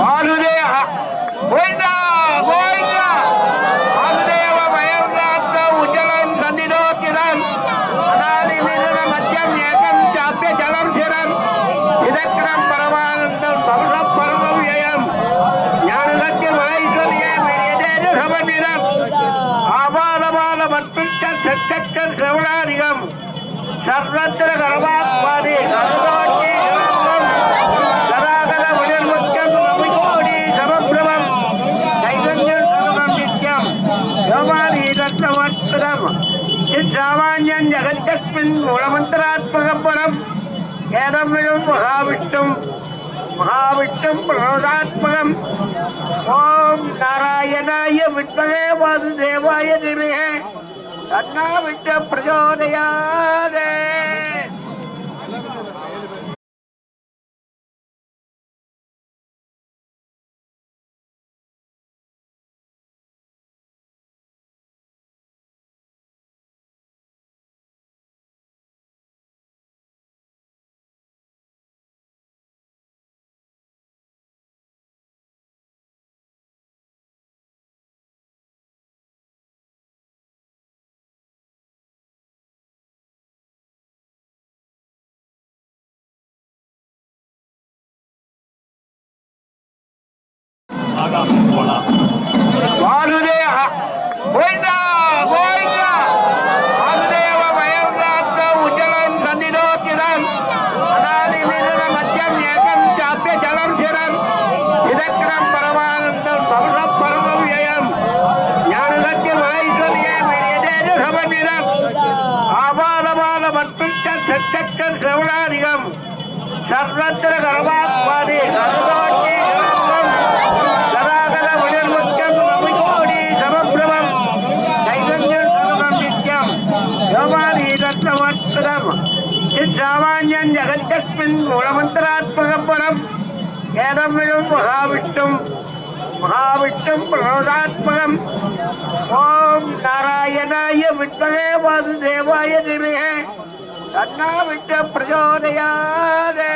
வாசுதேவ கோவிந்தா கோவிந்தா வாசுதேவ வயோநாத்த உஜலம் சந்திரோக்கிரன் அநாதி நிதன மத்தியம் ஏகம் சாப்பிய ஜலம் சிரம் இதக்கிரம் பரமானந்தம் பரம பரமம் யயம் சிரவணாதிகம் சர்வத்திர கரமாத்மாதி கருதோட்டி ரத்னவத்ரம் சித்தாமான்யம் ஜகத்தஸ்மின் மூலமந்திராத்மகம் பரம் ஏதம் விழும் மகாவிஷ்ணும் மகாவிஷ்ணும் பிரபோதாத்மகம் ஓம் நாராயணாய வித்மகே வாசுதேவாய திமகே தன்னா விட்ட பிரச்சோதயாதே வாசுதேவ கோவிந்தா கோவிந்தா வாசுதேவ வயோநாத்த உஜலம் சந்திரோக்கிரன் மத்தியம் ஏகம் சாப்பிய ஜலம் சிரம் இதக்கிரம் பரமானந்தம் பரம பரமம் யயம் ஞானலட்சிய மகேஸ்வரியே சிரவணாதிகம் சர்வத்திர கரமாத்மாதி ரத்னவத்ரம் ஜகத்தஸ்மின் மூலமந்திராத்மக பரம் ஏதம் விழும் மகாவிஷ்ணும். மகாவிஷ்ணும் பிரபோதாத்மகம் ஓம் நாராயணாய வித்மகே வாசுதேவாய திமகே தன்னா விட்ட பிரச்சோதயாதே